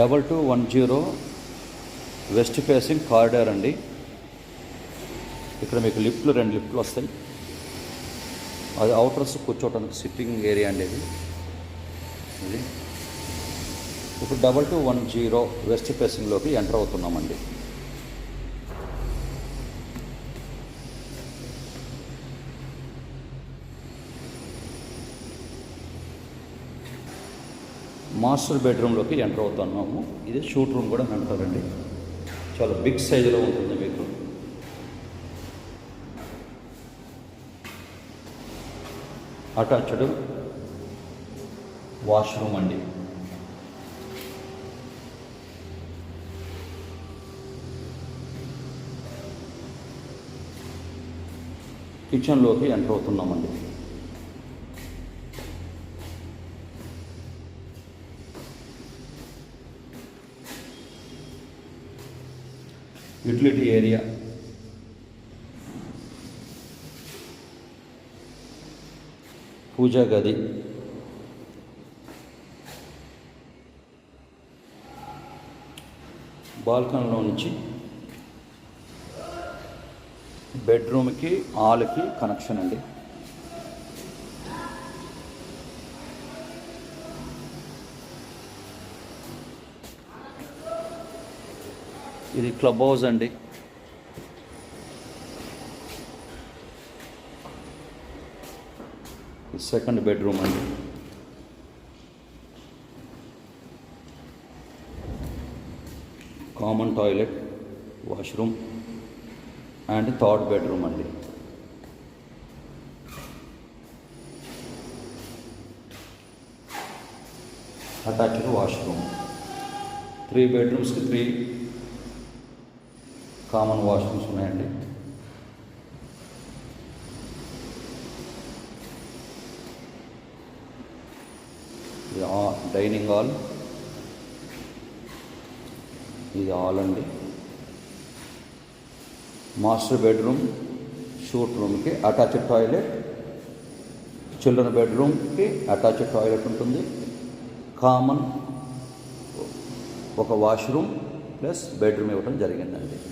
Double two one zero west facing corridor అండి. ఇక్కడ మీకు లిఫ్ట్లు రెండు లిఫ్ట్లు వస్తాయి. అది అవుటర్స్ కూర్చోవడానికి సిట్టింగ్ ఏరియా అండి ఇది. ఇది. ఇప్పుడు double two one zero west ఫేసింగ్లోకి enter అవుతున్నామండి. మాస్టర్ బెడ్రూమ్లోకి ఎంటర్ అవుతున్నాము. ఇది షూట్ రూమ్ కూడా అంటారండి చాలా బిగ్ సైజులో ఉంటుంది మీకు. అటాచ్డ్ వాష్రూమ్ అండి. కిచెన్లోకి ఎంటర్ అవుతున్నామండి. Utility area. పూజా గది. బాల్కనీలో నుంచి బెడ్రూమ్కి హాల్కి కనెక్షన్ అండి. ఇది క్లబ్ హౌస్ అండి సెకండ్ బెడ్రూమ్ అండి. Common toilet washroom and third bedroom అండి. అటాచ్డ్ వాష్రూమ్ త్రీ బెడ్రూమ్స్కి త్రీ కామన్ వాష్రూమ్స్ ఉన్నాయండి. ఇది ఆ- డైనింగ్ హాల్. ఇది హాల్ అండి. మాస్టర్ బెడ్రూమ్ షూట్ రూమ్కి అటాచ్డ్ టాయిలెట్ చిల్డ్రన్ బెడ్రూమ్కి అటాచ్డ్ టాయిలెట్ ఉంటుంది. కామన్ ఒక వాష్రూమ్ ప్లస్ బెడ్రూమ్ ఇవ్వడం జరిగిందండి.